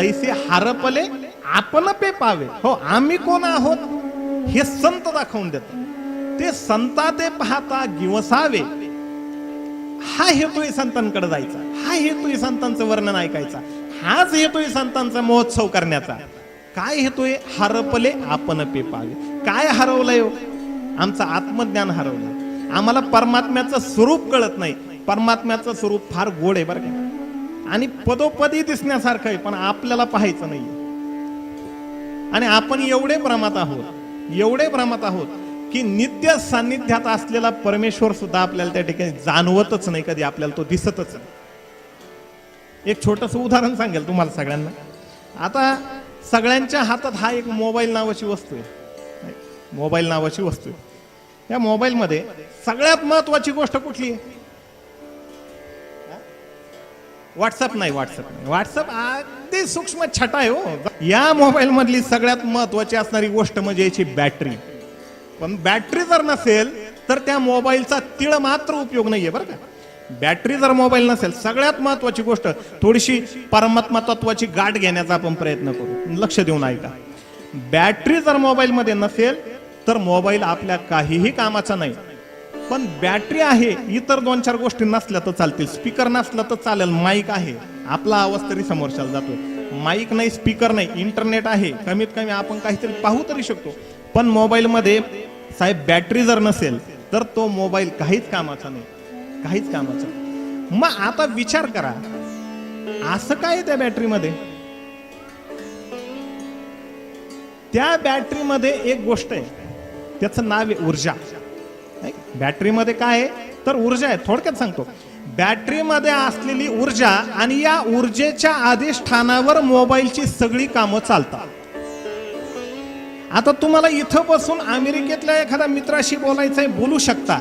तैसे हरपले आपण पे पावे. हो आम्ही कोण आहोत? हे संत दाखवून देत ते संता ते पाहता गिवसावे. हा हेतू संतांकडे जायचा. हा हेतू संतांचं वर्णन ऐकायचा. हाच हेतू संतांचा महोत्सव करण्याचा. काय हेतोय हरपले आपण पे पावे. काय हरवलंय हो? आमचं आत्मज्ञान हरवलं आम्हाला परमात्म्याचं स्वरूप कळत नाही. परमात्म्याचं स्वरूप फार गोड आहे बरं का. आणि पदोपदी दिसण्यासारखं आहे पण आपल्याला पाहायचं नाही. आणि आपण एवढे भ्रमात आहोत एवढे भ्रमात आहोत की नित्य सान्निध्यात असलेला परमेश्वर सुद्धा आपल्याला त्या ठिकाणी जाणवतच नाही कधी आपल्याला तो दिसतच नाही. एक छोटस उदाहरण सांगेल तुम्हाला सगळ्यांना. आता सगळ्यांच्या हातात हा एक मोबाईल नावाची वस्तू आहे. मोबाईल नावाची वस्तू आहे. या मोबाईलमध्ये सगळ्यात महत्वाची गोष्ट कुठली आहे? व्हॉट्सअप नाही व्हॉट्सअप नाही. व्हॉट्सअप अगदी सूक्ष्म छटा आहे हो. या मोबाईल मधली सगळ्यात महत्वाची असणारी गोष्ट म्हणजे याची बॅटरी पण बॅटरी जर नसेल तर त्या मोबाईलचा तिळ मात्र उपयोग नाहीये बरं का. बॅटरी जर मोबाईल नसेल सगळ्यात महत्वाची गोष्ट थोडीशी परमात्मा तत्वाची गाठ घेण्याचा आपण प्रयत्न करू. लक्ष देऊन ऐका. बॅटरी जर मोबाईल मध्ये नसेल तर मोबाईल आपल्या काहीही कामाचा नाही. पण बॅटरी आहे इतर दोन चार गोष्टी नसल्या तर चालतील. स्पीकर नसला तर चालेल माईक आहे. आपला आवाज तरी समोरच्याला जातो माईक नाही स्पीकर नाही इंटरनेट आहे. कमीत कमी आपण काहीतरी पाहू तरी शकतो. पण मोबाईलमध्ये साहेब बॅटरी जर नसेल तर तो मोबाईल काहीच कामाचा नाही. काहीच कामाचा मग आता विचार करा असं काय त्या बॅटरीमध्ये? त्या बॅटरीमध्ये एक गोष्ट आहे. त्याचं नाव आहे ऊर्जा. नाही? बॅटरीमध्ये काय आहे? तर ऊर्जा आहे. थोडक्यात सांगतो. बॅटरीमध्ये असलेली ऊर्जा आणि या ऊर्जेच्या अधिष्ठानावर मोबाईलची सगळी कामं चालतात. आता तुम्हाला इथं बसून अमेरिकेतल्या एखाद्या मित्राशी बोलायचंय बोलू शकता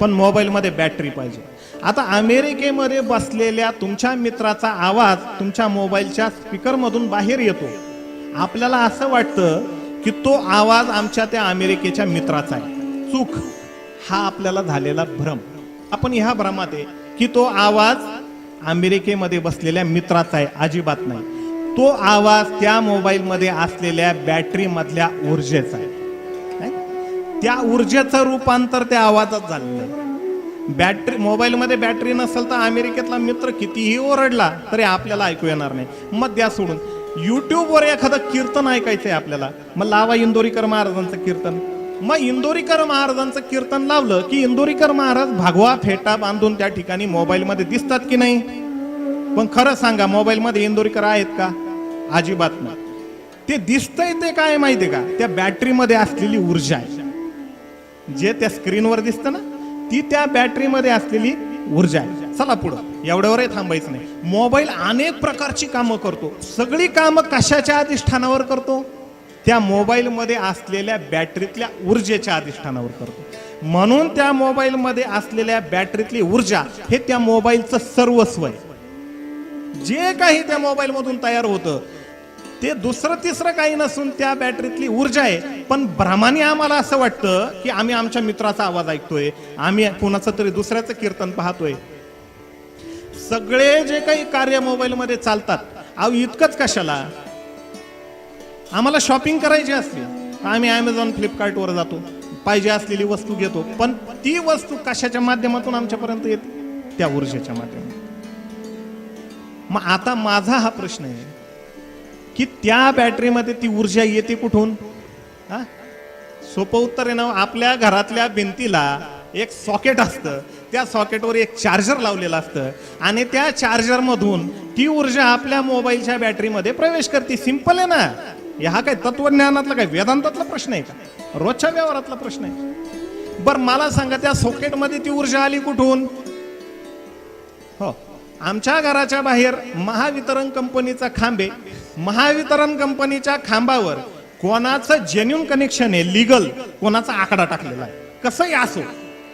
पण मोबाईलमध्ये बॅटरी पाहिजे. आता अमेरिकेमध्ये बसलेल्या तुमच्या मित्राचा आवाज तुमच्या मोबाईलच्या स्पीकरमधून बाहेर येतो. आपल्याला असं वाटतं की तो आवाज आमच्या त्या अमेरिकेच्या मित्राचा आहे. चूक. हा आपल्याला झालेला भ्रम. आपण ह्या भ्रमात आहे की तो आवाज अमेरिकेमध्ये बसलेल्या मित्राचा आहे अजिबात नाही. तो आवाज त्या मोबाईलमध्ये असलेल्या बॅटरीमधल्या ऊर्जेचा आहे. त्या ऊर्जेचं रूपांतर त्या आवाजात झालेलं आहे. बॅटरी मोबाईलमध्ये बॅटरी नसेल तर अमेरिकेतला मित्र कितीही ओरडला तरी आपल्याला ऐकू येणार नाही. मग द्या सोडून. युट्यूबवर एखादं कीर्तन ऐकायचं आहे आपल्याला. मग लावा इंदोरीकर महाराजांचं कीर्तन. मग इंदोरीकर महाराजांचं कीर्तन लावलं की इंदोरीकर महाराज भागवा फेटा बांधून त्या ठिकाणी मोबाईलमध्ये दिसतात की नाही? पण खरं सांगा मोबाईलमध्ये इंदोरीकर आहेत का? अजिबात नाही. ते दिसतंय ते काय माहितीये का? त्या बॅटरीमध्ये असलेली ऊर्जा आहे. जे त्या स्क्रीनवर दिसतं ना ती त्या बॅटरीमध्ये असलेली ऊर्जा आहे. चला पुढं. एवढ्यावरही थांबायचं नाही. मोबाईल अनेक प्रकारची कामं करतो. सगळी कामं कशाच्या अधिष्ठानावर करतो? त्या मोबाईलमध्ये असलेल्या बॅटरीतल्या ऊर्जेच्या अधिष्ठानावर करतो. म्हणून त्या मोबाईलमध्ये असलेल्या बॅटरीतली ऊर्जा हे त्या मोबाईलचं सर्वस्व आहे. जे काही त्या मोबाईलमधून तयार होतं ते दुसरं तिसरं काही नसून त्या बॅटरीतली ऊर्जा आहे. पण भ्रमाने आम्हाला असं वाटतं की आम्ही आमच्या मित्राचा आवाज ऐकतोय आम्ही कोणाचं तरी दुसऱ्याचं कीर्तन पाहतोय. सगळे जे काही कार्य मोबाईलमध्ये चालतात अहो इतकंच कशाला? आम्हाला शॉपिंग करायची असली तर आम्ही ॲमेझॉन फ्लिपकार्टवर जातो. पाहिजे असलेली वस्तू घेतो. पण ती वस्तू कशाच्या माध्यमातून आमच्यापर्यंत येते? त्या ऊर्जेच्या माध्यमातून. मग आता माझा हा प्रश्न आहे की त्या बॅटरीमध्ये ती ऊर्जा येते कुठून? हा? सोपं उत्तर आहे ना आपल्या घरातल्या भिंतीला एक सॉकेट असतं. त्या सॉकेटवर एक चार्जर लावलेलं असतं. आणि त्या चार्जरमधून ती ऊर्जा आपल्या मोबाईलच्या बॅटरीमध्ये प्रवेश करते. सिंपल आहे ना. हा काय तत्वज्ञानातला काय वेदांतातला प्रश्न आहे का? रोजच्या व्यवहारातला प्रश्न आहे. बर मला सांगा त्या सॉकेटमध्ये ती ऊर्जा आली कुठून? हो आमच्या घराच्या बाहेर महावितरण कंपनीचा खांबे महावितरण कंपनीच्या खांबावर कोणाचं जेन्युन कनेक्शन आहे लिगल कोणाचा आकडा टाकलेला आहे? कसंही असो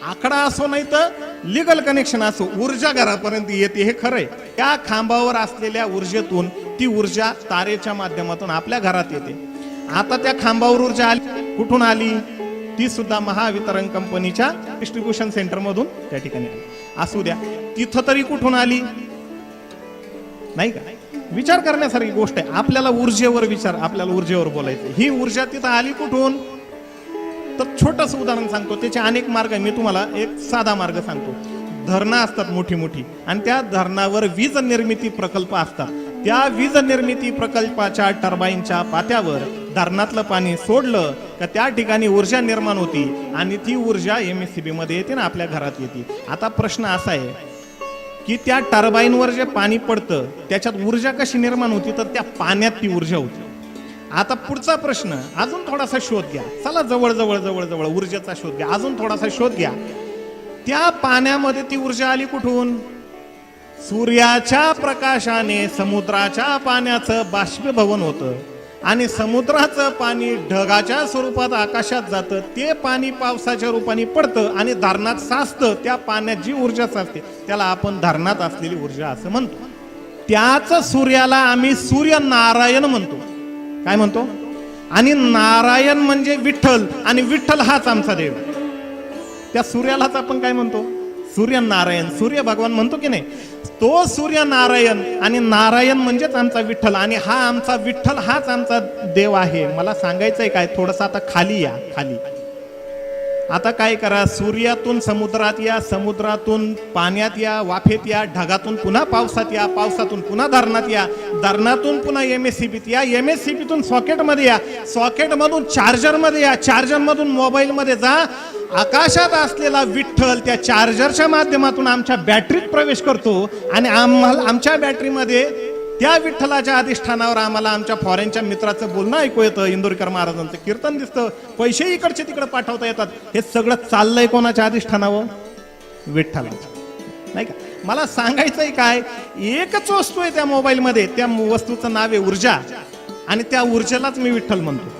आकडा असो नाही तर लिगल कनेक्शन असो ऊर्जा घरापर्यंत येते हे खरंय. त्या खांबावर असलेल्या ऊर्जेतून ती ऊर्जा तारेच्या माध्यमातून आपल्या घरात येते. आता त्या खांबावर ऊर्जा आली. कुठून आली? ती सुद्धा महावितरण कंपनीच्या डिस्ट्रीब्युशन सेंटर मधून त्या ठिकाणी आली. असू द्या. तिथं तरी कुठून आली? नाही का? विचार करण्यासारखी गोष्ट आहे. आपल्याला ऊर्जेवर विचार आपल्याला ऊर्जेवर बोलायचं ही ऊर्जा तिथं आली कुठून? तर छोटंसं उदाहरण सांगतो. त्याचे अनेक मार्ग आहे. मी तुम्हाला एक साधा मार्ग सांगतो. धरणं असतात मोठी मोठी आणि त्या धरणावर वीज निर्मिती प्रकल्प असतात. त्या वीज निर्मिती प्रकल्पाच्या टर्बाईनच्या पात्यावर धरणातलं पाणी सोडलं का त्या ठिकाणी ऊर्जा निर्माण होती आणि ती ऊर्जा एम एस सी बी मध्ये येते ना आपल्या घरात येते. आता प्रश्न असा आहे की त्या टर्बाईनवर जे पाणी पडतं त्याच्यात ऊर्जा कशी निर्माण होती? तर त्या पाण्यात ती ऊर्जा होती. आता पुढचा प्रश्न अजून थोडासा शोध घ्या. चला जवळ जवळ जवळ जवळ ऊर्जेचा शोध घ्या. अजून थोडासा शोध घ्या. त्या पाण्यामध्ये ती ऊर्जा आली कुठून? सूर्याच्या प्रकाशाने समुद्राच्या पाण्याचं बाष्पीभवन होतं. आणि समुद्राचं पाणी ढगाच्या स्वरूपात आकाशात जातं. ते पाणी पावसाच्या रूपाने पडतं आणि धरणात साचतं. त्या पाण्यात जी ऊर्जा साचते त्याला आपण धरणात असलेली ऊर्जा असं म्हणतो. त्याच सूर्याला आम्ही सूर्य नारायण म्हणतो. काय म्हणतो? आणि नारायण म्हणजे विठ्ठल आणि विठ्ठल हाच आमचा देव. त्या सूर्यालाच आपण काय म्हणतो? सूर्य नारायण सूर्य भगवान म्हणतो की नाही? तो सूर्य नारायण आणि नारायण म्हणजेच आमचा विठ्ठल आणि हा आमचा विठ्ठल हाच आमचा देव आहे. मला सांगायचंय काय? थोडस आता खाली या खाली. आता काय करा सूर्यातून समुद्रात या समुद्रातून पाण्यात या वाफेत या ढगातून पुन्हा पावसात या पावसातून पुन्हा धरणात या धरणातून पुन्हा एम एस सी बीत या एम एस सी बीतून सॉकेटमध्ये या सॉकेटमधून चार्जरमध्ये या चार्जरमधून मोबाईलमध्ये जा. आकाशात असलेला विठ्ठल त्या चार्जरच्या माध्यमातून आमच्या बॅटरीत प्रवेश करतो आणि आम्हाला आमच्या बॅटरीमध्ये त्या विठ्ठलाच्या अधिष्ठानावर आम्हाला आमच्या फॉरेनच्या मित्राचं बोलणं ऐकू येतं. इंदोरकर महाराजांचं कीर्तन दिसतं. पैसे इकडचे तिकडे पाठवता येतात. हे सगळं चाललंय कोणाच्या अधिष्ठानावर? विठ्ठलाच्या. नाही का? मला सांगायचंय काय? एकच वस्तू आहे त्या मोबाईलमध्ये. त्या वस्तूचं नाव आहे ऊर्जा. आणि त्या ऊर्जेलाच मी विठ्ठल म्हणतो.